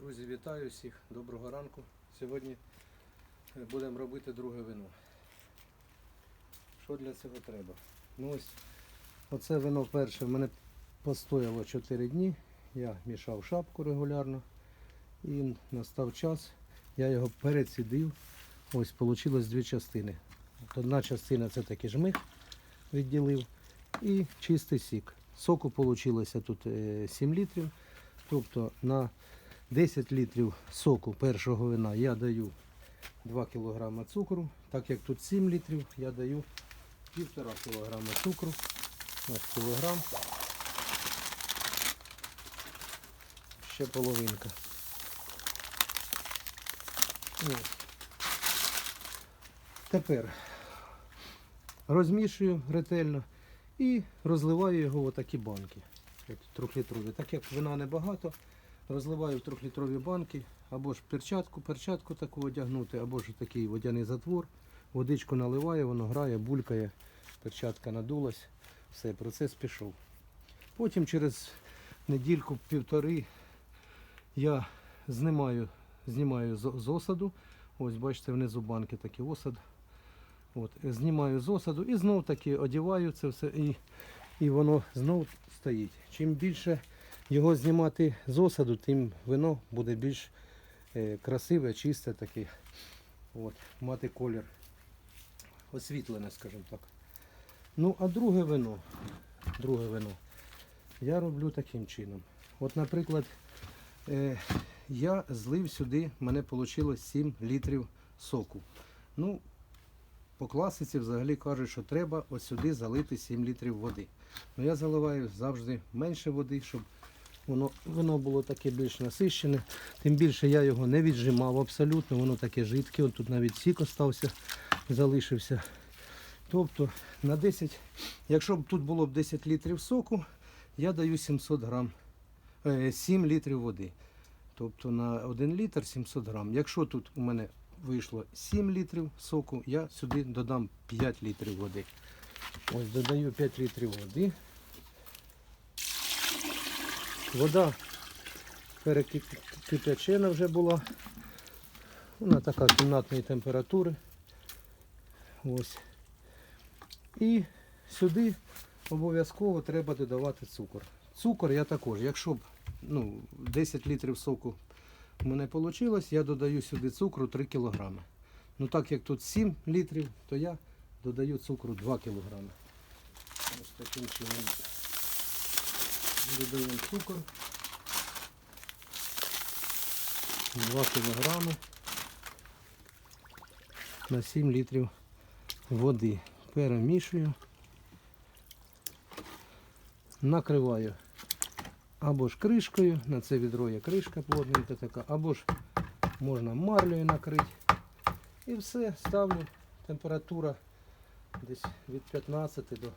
Друзі, вітаю всіх, доброго ранку. Сьогодні е, будемо робити друге вино. Що для цього треба? Ну ось, оце вино перше в мене постояло 4 дні. Я мішав шапку регулярно. І настав час, я його перецідив. Ось вийшло дві частини. Одна частина це такий жмих відділив і чистий сік. Соку вийшло тут е, 7 літрів. Тобто на 10 літрів соку першого вина я даю 2 кг цукру. Так як тут 7 літрів, я даю 1,5 кг цукру. Ось кілограм. Ще половинка. Ось. Тепер розмішую ретельно і розливаю його в отакі банки. Трьохлітрові. Так як вина небагато, розливаю в трьохлітрові банки, або ж перчатку, перчатку таку одягнути, або ж такий водяний затвор. Водичку наливаю, воно грає, булькає, перчатка надулась, все, процес пішов. Потім через недільку-півтори я знімаю, знімаю з осаду. Ось бачите, внизу банки такий осад. От, знімаю з осаду і знов таки одіваю це все і, і воно знов стоїть. Чим більше його знімати з осаду, тим вино буде більш е, красиве, чисте таке. От, мати колір освітлене, скажімо так. Ну, а друге вино, друге вино я роблю таким чином. От, наприклад, е, я злив сюди, мене вийшло 7 літрів соку. Ну, по класиці взагалі кажуть, що треба ось сюди залити 7 літрів води. Ну я заливаю завжди менше води, щоб воно, воно було таке більш насищене. Тим більше я його не віджимав абсолютно, воно таке жидке, От тут навіть сік остався, залишився. Тобто на 10, якщо б тут було б 10 літрів соку, я даю 700 грам, е, 7 літрів води. Тобто на 1 літр 700 грам. Якщо тут у мене вийшло 7 літрів соку, я сюди додам 5 літрів води. Ось додаю 5 літрів води. Вода перекипячена вже була. Вона така кімнатної температури. Ось. І сюди обов'язково треба додавати цукор. Цукор я також, якщо б ну, 10 літрів соку у мене вийшло, я додаю сюди цукру 3 кг. Ну так як тут 7 літрів, то я додаю цукру 2 кг. Ось таким чином додаємо цукор. 2 кг на 7 літрів води. Перемішую. Накриваю або ж кришкою, на це відро є кришка плотненька така, або ж можна марлею накрити. І все, ставлю температура десь від 15 до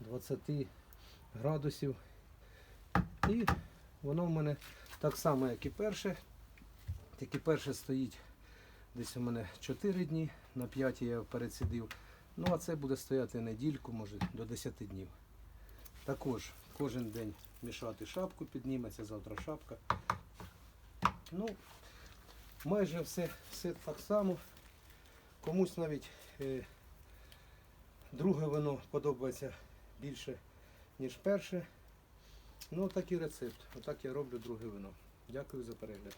20 градусів. І воно в мене так само, як і перше. Тільки перше стоїть десь у мене 4 дні, на 5 я перецідив. Ну а це буде стояти недільку, може до 10 днів. Також кожен день мішати шапку, підніметься завтра шапка. Ну, майже все, все так само. Комусь навіть е, друге вино подобається більше, ніж перше. Ну, отакий рецепт. Отак я роблю друге вино. Дякую за перегляд.